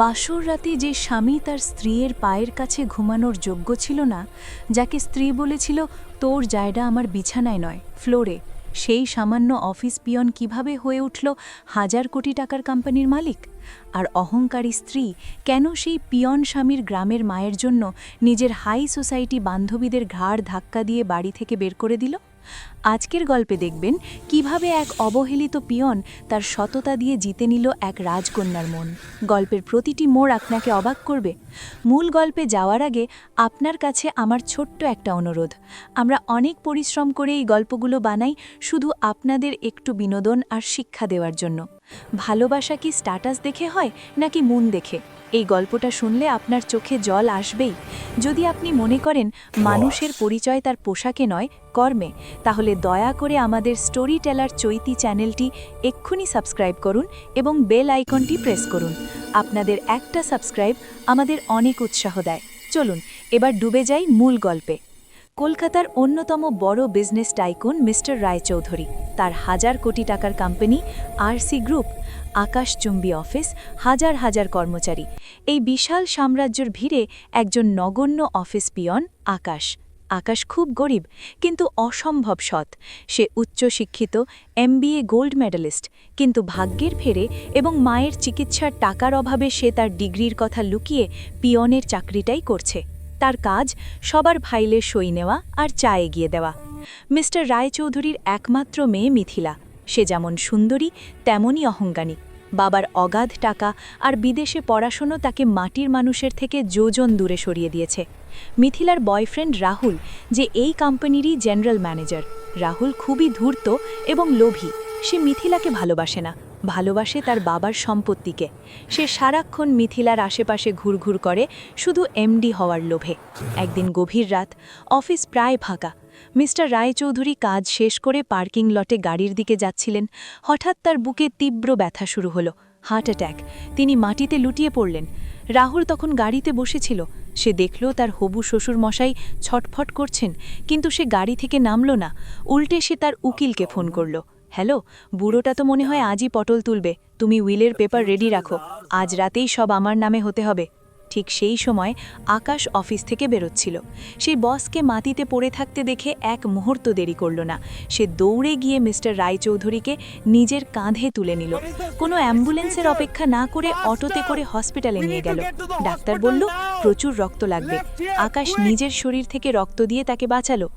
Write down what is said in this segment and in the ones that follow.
বাসর রাতে যে স্বামী তার স্ত্রীর পায়ের কাছে ঘুমানোর যোগ্য ছিল না, যাকে স্ত্রী বলেছিল, তোর জায়গা আমার বিছানায় নয়, ফ্লোরে। সেই সামান্য অফিস পিয়ন কীভাবে হয়ে উঠল হাজার কোটি টাকার কোম্পানির মালিক? আর অহংকারী স্ত্রী কেন সেই পিয়ন স্বামীর গ্রামের মায়ের জন্য নিজের হাই সোসাইটি বান্ধবীদের ঘাড় ধাক্কা দিয়ে বাড়ি থেকে বের করে দিল? আজকের গল্পে দেখবেন কীভাবে এক অবহেলিত পিয়ন তার সততা দিয়ে জিতে নিল এক রাজকন্যার মন। গল্পের প্রতিটি মোড় আপনাকে অবাক করবে। মূল গল্পে যাওয়ার আগে আপনার কাছে আমার ছোট্ট একটা অনুরোধ। আমরা অনেক পরিশ্রম করে এই গল্পগুলো বানাই শুধু আপনাদের একটু বিনোদন আর শিক্ষা দেওয়ার জন্য। ভালোবাসা কি স্ট্যাটাস দেখে হয় নাকি মন দেখে? এই গল্পটা শুনলে আপনার চোখে জল আসবেই। যদি আপনি মনে করেন মানুষের পরিচয় তার পোশাকে নয় কর্মে তাহলে দয়া করে আমাদের স্টোরি টেলার চৈতি চ্যানেলটি এক্ষুনি সাবস্ক্রাইব করুন এবং বেল আইকনটি প্রেস করুন। আপনাদের একটা সাবস্ক্রাইব আমাদের অনেক উৎসাহ দেয়। চলুন এবার ডুবে যাই মূল গল্পে। কলকাতার অন্যতম বড় বিজনেস টাইকুন মিস্টার রায়চৌধুরী। তার হাজার কোটি টাকার কোম্পানি আরসি গ্রুপ আকাশচুম্বী অফিস হাজার হাজার কর্মচারী। এই বিশাল সাম্রাজ্যের ভিড়ে একজন নগণ্য অফিস পিয়ন আকাশ। আকাশ খুব গরিব, কিন্তু অসম্ভব সৎ। সে উচ্চশিক্ষিত এমবিএ গোল্ড মেডালিস্ট কিন্তু ভাগ্যের ফেরে এবং মায়ের চিকিৎসার টাকার অভাবে সে তার ডিগ্রির কথা লুকিয়ে পিয়নের চাকরিটাই করছে। তার কাজ সবার ফাইলে সই নেওয়া আর চা এগিয়ে দেওয়া। মিস্টার রায়চৌধুরীর একমাত্র মেয়ে মিথিলা। সে যেমন সুন্দরী, তেমনই অহঙ্গানী বাবার অগাধ টাকা আর বিদেশে পড়াশোনা তাকে মাটির মানুষের থেকে যোজন দূরে সরিয়ে দিয়েছে। মিথিলার বয়ফ্রেন্ড রাহুল, যে এই কোম্পানিরই জেনারেল ম্যানেজার। রাহুল খুবই ধূর্ত এবং লোভী। সে মিথিলাকে ভালোবাসে না। ভালোবাসে তার বাবার সম্পত্তিকে। সে সারাক্ষণ মিথিলার আশেপাশে ঘুরঘুর করে, শুধু এমডি হওয়ার লোভে। একদিন গভীর রাত, অফিস প্রায় ফাঁকা। মিস্টার রায়চৌধুরী কাজ শেষ করে পার্কিং লটে গাড়ির দিকে যাচ্ছিলেন। হঠাৎ তার বুকে তীব্র ব্যথা শুরু হলো, হার্ট অ্যাট্যাক তিনি মাটিতে লুটিয়ে পড়লেন। রাহুল তখন গাড়িতে বসেছিল। সে দেখল তার হবু শ্বশুর মশাই ছটফট করছেন, কিন্তু সে গাড়ি থেকে নামল না। উল্টে সে তার উকিলকে ফোন করল। হ্যালো, বুড়োটা তো মনে হয় আজই পটল তুলবে। তুমি উইলের পেপার রেডি রাখো। আজ রাতেই সব আমার নামে হতে হবে। ঠিক সেই সময় আকাশ অফিস থেকে বেরোচ্ছিল। সেই বসকে মাটিতে পড়ে থাকতে দেখে এক মুহূর্ত দেরি করল না। সে দৌড়ে গিয়ে মিস্টার রায়চৌধুরীকে নিজের কাঁধে তুলে নিল। কোনো অ্যাম্বুলেন্সের অপেক্ষা না করে অটোতে করে হসপিটালে নিয়ে গেল। ডাক্তার বলল, প্রচুর রক্ত লাগবে। আকাশ নিজের শরীর থেকে রক্ত দিয়ে তাকে বাঁচালো।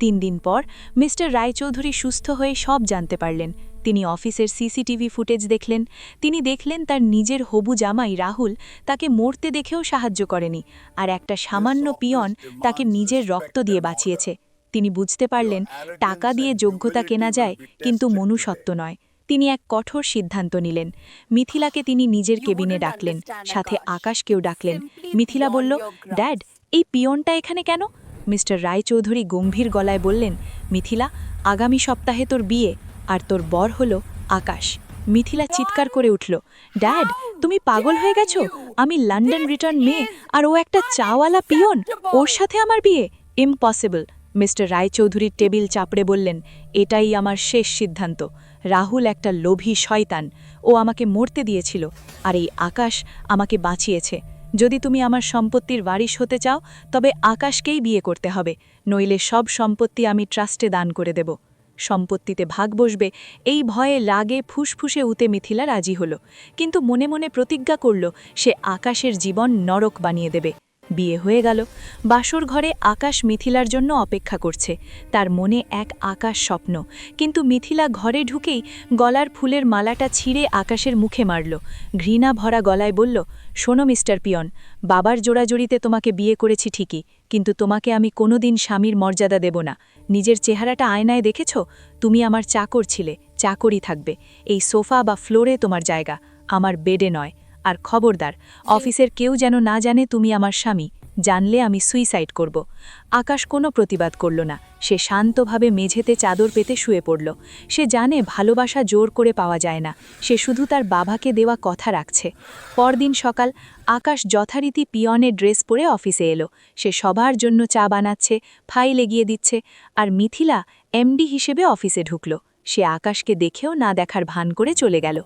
তিন দিন পর মিস্টার রায়চৌধুরী সুস্থ হয়ে সব জানতে পারলেন। তিনি অফিসের সিসিটিভি ফুটেজ দেখলেন। তিনি দেখলেন তার নিজের হবু জামাই রাহুল তাকে মরতে দেখেও সাহায্য করেনি আর একটা সামান্য পিয়ন তাকে নিজের রক্ত দিয়ে বাঁচিয়েছে। তিনি বুঝতে পারলেন, টাকা দিয়ে যোগ্যতা কেনা যায় কিন্তু মনুষ্যত্ব নয়। তিনি এক কঠোর সিদ্ধান্ত নিলেন। মিথিলাকে তিনি নিজের কেবিনে ডাকলেন, সাথে আকাশকেও ডাকলেন। মিথিলা বলল, ড্যাড, এই পিয়নটা এখানে কেন? মিস্টার রায়চৌধুরী গম্ভীর গলায় বললেন, মিথিলা, আগামী সপ্তাহে তোর বিয়ে। আর তোর বর হলো আকাশ। মিথিলা চিৎকার করে উঠল, ড্যাড, তুমি পাগল হয়ে গেছো? আমি লন্ডন রিটার্ন মেয়ে, আর ও একটা চাওয়ালা পিয়ন। ওর সাথে আমার বিয়ে? ইম্পসিবল, মিস্টার রায়চৌধুরীর টেবিল চাপড়ে বললেন, এটাই আমার শেষ সিদ্ধান্ত। রাহুল একটা লোভী শয়তান। ও আমাকে মরতে দিয়েছিল, আর এই আকাশ আমাকে বাঁচিয়েছে। যদি তুমি আমার সম্পত্তির বারিশ হতে চাও, তবে আকাশকেই বিয়ে করতে হবে, নইলে সব সম্পত্তি আমি ট্রাস্টে দান করে দেব। সম্পত্তিতে ভাগ বসবে, এই ভয়ে লাগে ফুসফুসে উতে মিথিলা রাজি হল। কিন্তু মনে মনে প্রতিজ্ঞা করল, সে আকাশের জীবন নরক বানিয়ে দেবে। বিয়ে হয়ে গেল। বাসর ঘরে আকাশ মিথিলার জন্য অপেক্ষা করছে। তার মনে এক আকাশ স্বপ্ন। কিন্তু মিথিলা ঘরে ঢুকেই গলার ফুলের মালাটা ছিঁড়ে আকাশের মুখে মারল। ঘৃণা ভরা গলায় বলল, শোনো মিস্টার পিয়ন, বাবার জোড়াজড়িতে তোমাকে বিয়ে করেছি ঠিকই। কিন্তু তোমাকে আমি কোনোদিন স্বামীর মর্যাদা দেব না। নিজের চেহারাটা আয়নায় দেখেছ? তুমি আমার চাকর ছিলে চাকরই থাকবে। এই সোফা বা ফ্লোরে তোমার জায়গা আমার বেডে নয়। আর খবরদার অফিসের কেউ যেন না জানে তুমি আমার স্বামী। জানলে আমি সুইসাইড করব। আকাশ কোনো প্রতিবাদ করল না। সে শান্তভাবে মেঝেতে চাদর পেতে শুয়ে পড়ল। সে জানে ভালোবাসা জোর করে পাওয়া যায় না। সে শুধু তার বাবাকে দেওয়া কথা রাখছে। পরদিন সকাল আকাশ যথারীতি পিয়নের ড্রেস পরে অফিসে এলো। সে সবার জন্য চা বানাচ্ছে, ফাইল এগিয়ে দিচ্ছে, আর মিথিলা এমডি হিসেবে অফিসে ঢুকল। সে আকাশকে দেখেও না দেখার ভান করে চলে গেল।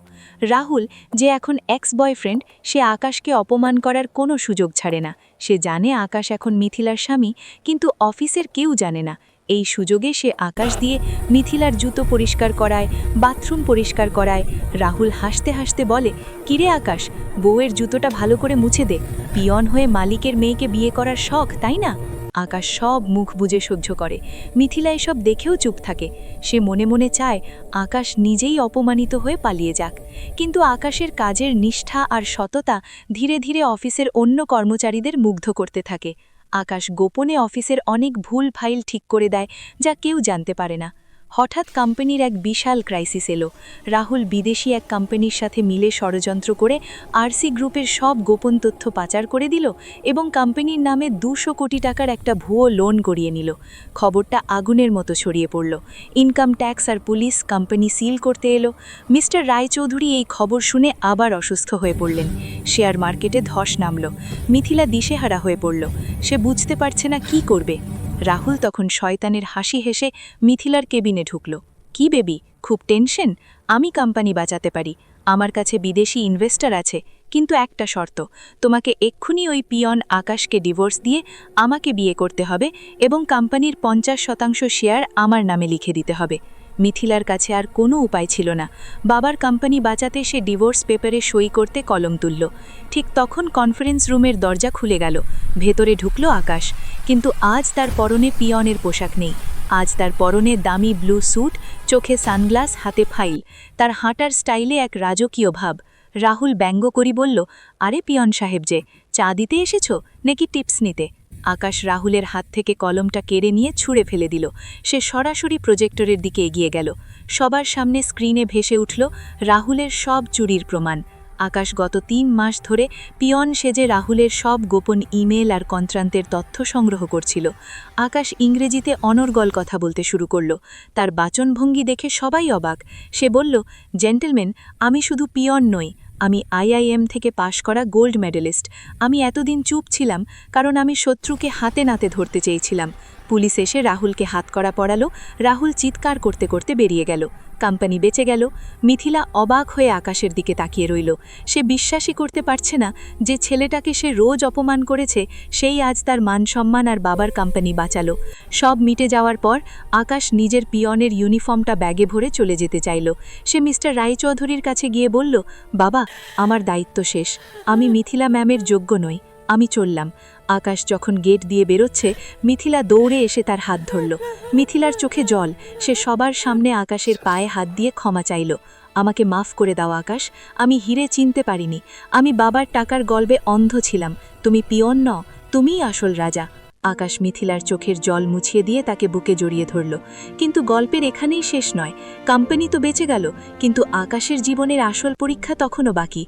রাহুল, যে এখন এক্স বয়ফ্রেন্ড সে আকাশকে অপমান করার কোনো সুযোগ ছাড়ে না। সে জানে আকাশ এখন মিথিলার স্বামী, কিন্তু অফিসের কেউ জানে না। এই সুযোগে সে আকাশ দিয়ে মিথিলার জুতো পরিষ্কার করায়, বাথরুম পরিষ্কার করায়। রাহুল হাসতে হাসতে বলে, কিরে আকাশ, বউয়ের জুতোটা ভালো করে মুছে দে। পিয়ন হয়ে মালিকের মেয়েকে বিয়ে করার শখ, তাই না? আকাশ সব মুখ বুঝে সহ্য করে। মিথিলা এসব দেখেও চুপ থাকে। সে মনে মনে চায়, আকাশ নিজেই অপমানিত হয়ে পালিয়ে যাক। কিন্তু আকাশের কাজের নিষ্ঠা আর সততা ধীরে ধীরে অফিসের অন্য কর্মচারীদের মুগ্ধ করতে থাকে। আকাশ গোপনে অফিসের অনেক ভুল ফাইল ঠিক করে দেয়, যা কেউ জানতে পারে না। হঠাৎ কোম্পানির এক বিশাল ক্রাইসিস এলো। রাহুল বিদেশি এক কোম্পানির সাথে মিলে ষড়যন্ত্র করে আরসি গ্রুপের সব গোপন তথ্য পাচার করে দিল এবং কোম্পানির নামে দুশো কোটি টাকার একটা ভুয়ো লোন করিয়ে নিল। খবরটা আগুনের মতো ছড়িয়ে পড়ল। ইনকাম ট্যাক্স আর পুলিশ কোম্পানি সিল করতে এলো। মিস্টার রায়চৌধুরী এই খবর শুনে আবার অসুস্থ হয়ে পড়লেন। শেয়ার মার্কেটে ধস নামল। মিথিলা দিশেহারা হয়ে পড়ল। সে বুঝতে পারছে না কি করবে। রাহুল তখন শয়তানের হাসি হেসে মিথিলার কেবিনে ঢুকল। কি বেবি? খুব টেনশন? আমি কোম্পানি বাঁচাতে পারি। আমার কাছে বিদেশি ইনভেস্টার আছে, কিন্তু একটা শর্ত, তোমাকে এক্ষুনি ওই পিয়ন আকাশকে ডিভোর্স দিয়ে আমাকে বিয়ে করতে হবে এবং কোম্পানির পঞ্চাশ শতাংশ শেয়ার আমার নামে লিখে দিতে হবে। মিথিলার কাছে আর কোনো উপায় ছিল না। বাবার কোম্পানি বাঁচাতে সে ডিভোর্স পেপারে সই করতে কলম তুলল। ঠিক তখন কনফারেন্স রুমের দরজা খুলে গেল। ভেতরে ঢুকল আকাশ। কিন্তু আজ তার পরনে পিয়নের পোশাক নেই। আজ তার পরনে দামি ব্লু স্যুট, চোখে সানগ্লাস, হাতে ফাইল। তার হাঁটার স্টাইলে এক রাজকীয় ভাব। রাহুল ব্যঙ্গ করি বলল, আরে পিয়ন সাহেব যে, চা দিতে এসেছ? নাকি টিপস নিতে? আকাশ রাহুলের হাত থেকে কলমটা কেড়ে নিয়ে ছুঁড়ে ফেলে দিল। সে সরাসরি প্রজেক্টরের দিকে এগিয়ে গেল। সবার সামনে স্ক্রিনে ভেসে উঠল রাহুলের সব চুরির প্রমাণ। আকাশ গত তিন মাস ধরে পিয়ন সেজে রাহুলের সব গোপন ইমেল আর কন্ত্রান্তের তথ্য সংগ্রহ করছিল। আকাশ ইংরেজিতে অনর্গল কথা বলতে শুরু করল। তার বাচনভঙ্গি দেখে সবাই অবাক। সে বলল, জেন্টেলম্যান, আমি শুধু পিয়ন নই আমি আইআইএম থেকে পাশ করা গোল্ড মেডেলিস্ট। আমি এতদিন চুপ ছিলাম, কারণ আমি শত্রুকে হাতে নাতে ধরতে চেয়েছিলাম। পুলিশ এসে রাহুলকে হাত করা পড়ালো। রাহুল চিৎকার করতে করতে বেরিয়ে গেল। কোম্পানি বেঁচে গেল। মিথিলা অবাক হয়ে আকাশের দিকে তাকিয়ে রইল। সে বিশ্বাসই করতে পারছে না যে ছেলেটাকে সে রোজ অপমান করেছে, সেই আজ তার মান সম্মান আর বাবার কোম্পানি বাঁচালো। সব মিটে যাওয়ার পর আকাশ নিজের পিয়নের ইউনিফর্মটা ব্যাগে ভরে চলে যেতে চাইল। সে মিস্টার রায়চৌধুরীর কাছে গিয়ে বলল, বাবা, আমার দায়িত্ব শেষ। আমি মিথিলা ম্যামের যোগ্য নই। আমি চললাম। আকাশ যখন গেট দিয়ে বেরোচ্ছে, মিথিলা দৌড়ে এসে তার হাত ধরল। মিথিলার চোখে জল। সে সবার সামনে আকাশের পায়ে হাত দিয়ে ক্ষমা চাইল। আমাকে মাফ করে দাও আকাশ। আমি হিরে চিনতে পারিনি। আমি বাবার টাকার গল্পে অন্ধ ছিলাম। তুমি পিয়ন ন তুমিই আসল রাজা। আকাশ মিথিলার চোখের জল মুছিয়ে দিয়ে তাকে বুকে জড়িয়ে ধরল। কিন্তু গল্পের এখানেই শেষ নয়। কোম্পানি তো বেঁচে গেল, কিন্তু আকাশের জীবনের আসল পরীক্ষা তখনও বাকি।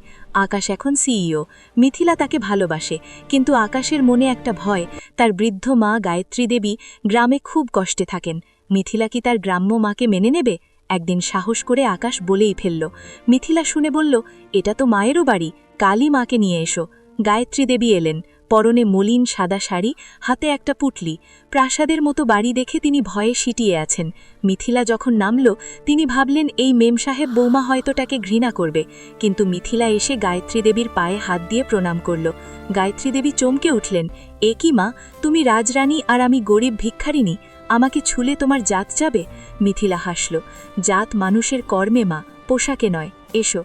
আকাশ এখন সিইও। মিথিলা তাকে ভালোবাসে, কিন্তু আকাশের মনে একটা ভয়, তার বৃদ্ধ মা গায়ত্রী দেবী গ্রামে খুব কষ্টে থাকেন। মিথিলা কি তার গ্রাম্য মাকে মেনে নেবে? একদিন সাহস করে আকাশ বলেই ফেলল। মিথিলা শুনে বলল, এটা তো মায়েরও বাড়ি কালী মাকে নিয়ে এসো। গায়ত্রী দেবী এলেন। পরনে মলিন সাদা শাড়ি, হাতে একটা পুটলি। প্রাসাদের মতো বাড়ি দেখে তিনি ভয়ে সিটিয়ে আছেন। মিথিলা যখন নামল, তিনি ভাবলেন, এই মেম সাহেব বৌমা হয়তো তাকে ঘৃণা করবে। কিন্তু মিথিলা এসে গায়ত্রী দেবীর পায়ে হাত দিয়ে প্রণাম করল। গায়ত্রী দেবী চমকে উঠলেন, এ কি মা, তুমি রাজরানী আর আমি গরিব ভিক্ষারিনী আমাকে ছুলে তোমার জাত যাবে? মিথিলা হাসল, জাত মানুষের কর্মে মা, পোশাকে নয়, এসো।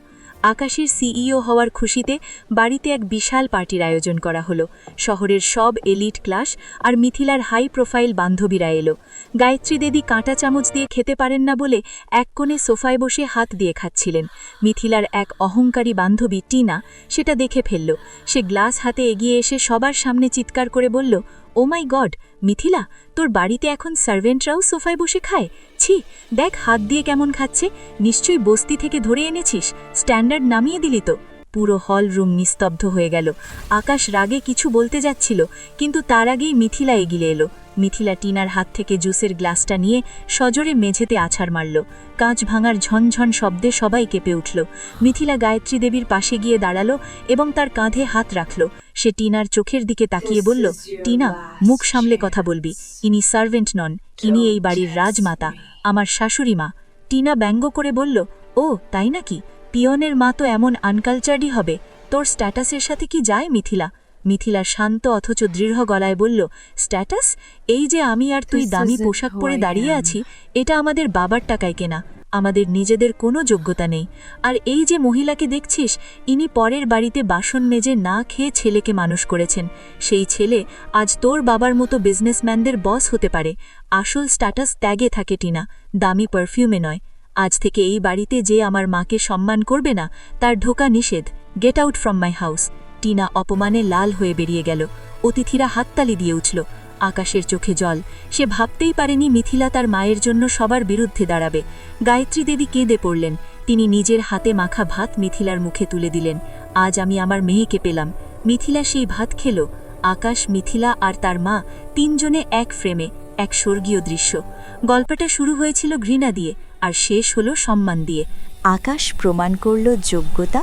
আকাশের সিইও হওয়ার খুশিতে বাড়িতে এক বিশাল পার্টির আয়োজন করা হলো। শহরের সব এলিট ক্লাস আর মিথিলার হাই প্রোফাইল বান্ধবীরা এলো। গায়ত্রী দেবী কাঁটা চামচ দিয়ে খেতে পারেন না বলে এক কোণে সোফায় বসে হাত দিয়ে খাচ্ছিলেন। মিথিলার এক অহংকারী বান্ধবী টিনা সেটা দেখে ফেলল। সে গ্লাস হাতে এগিয়ে এসে সবার সামনে চিৎকার করে বলল ও মাই গড মিথিলা, তোর বাড়িতে এখন সার্ভেন্টরাও সোফায় বসে খায়? ছি, দেখ হাত দিয়ে কেমন খাচ্ছে। নিশ্চয়ই বস্তি থেকে ধরে এনেছিস। স্ট্যান্ডার্ড নামিয়ে দিলি তো। পুরো হল রুম নিস্তব্ধ হয়ে গেল। আকাশ রাগে কিছু বলতে যাচ্ছিল, কিন্তু তার আগেই মিথিলা এগিয়ে এলো। মিথিলা টিনার হাত থেকে জুসের গ্লাসটা নিয়ে সজোরে মেঝেতে আছাড় মারল। কাঁচ ভাঙার ঝনঝন শব্দে সবাই কেঁপে উঠল। মিথিলা গায়ত্রী দেবীর পাশে গিয়ে দাঁড়াল এবং তার কাঁধে হাত রাখল। সে টিনার চোখের দিকে তাকিয়ে বলল টিনা মুখ সামলে কথা বলবি। ইনি সার্ভেন্ট নন ইনি এই বাড়ির রাজমাতা আমার শাশুড়ি মা। টিনা ব্যঙ্গ করে বলল ও তাই নাকি? পিয়নের মা তো এমন আনকালচারডই হবে। তোর স্ট্যাটাসের সাথে কি যায় মিথিলা? মিথিলা শান্ত অথচ দৃঢ় গলায় বলল স্ট্যাটাস? এই যে আমি আর তুই দামি পোশাক পরে দাঁড়িয়ে আছি এটা আমাদের বাবার টাকায় কেনা। আমাদের নিজেদের কোনো যোগ্যতা নেই। আর এই যে মহিলাকে দেখছিস ইনি পরের বাড়িতে বাসন মেজে না খেয়ে ছেলেকে মানুষ করেছেন। সেই ছেলে আজ তোর বাবার মতো বিজনেসম্যানদের বস হতে পারে। আসল স্ট্যাটাস ত্যাগে থাকে টিনা দামি পারফিউমে নয়। আজ থেকে এই বাড়িতে যে আমার মাকে সম্মান করবে না তার ঢোকা নিষেধ। Get out from my house. Tina অপমানে লাল হয়ে বেরিয়ে গেল। অতিথিরা হাততালি দিয়ে উঠল। আকাশের চোখে জল। সে ভাবতেই পারেনি মিথিলা তার মায়ের জন্য সবার বিরুদ্ধে দাঁড়াবে। গায়ত্রী দেবী কেঁদে পড়লেন। তিনি নিজের হাতে মাখা ভাত মিথিলার মুখে তুলে দিলেন। আজ আমি আমার মেয়েকে পেলাম। মিথিলা সেই ভাত খেল। আকাশ, মিথিলা আর তার মা তিনজনে এক ফ্রেমে, এক স্বর্গীয় দৃশ্য। গল্পটা শুরু হয়েছিল ঘৃণা দিয়ে, আর শেষ হলো সম্মান দিয়ে। আকাশ প্রমাণ করল যোগ্যতা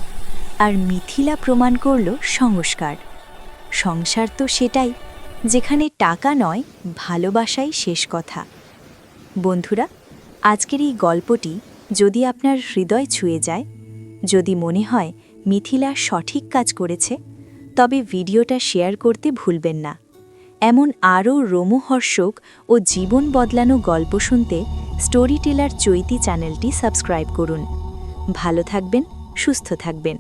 আর মিথিলা প্রমাণ করল সংস্কার। সংসার তো সেটাই, যেখানে টাকা নয়, ভালোবাসাই শেষ কথা। বন্ধুরা, আজকের এই গল্পটি যদি আপনার হৃদয় ছুঁয়ে যায়, যদি মনে হয় মিথিলা সঠিক কাজ করেছে, তবে ভিডিওটা শেয়ার করতে ভুলবেন না। এমন আরও রোমহর্ষক ও জীবন বদলানো গল্প শুনতে স্টোরি টেলার চৈতি চ্যানেলটি সাবস্ক্রাইব করুন। ভালো থাকবেন, সুস্থ থাকবেন।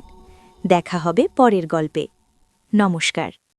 দেখা হবে পরের গল্পে। নমস্কার।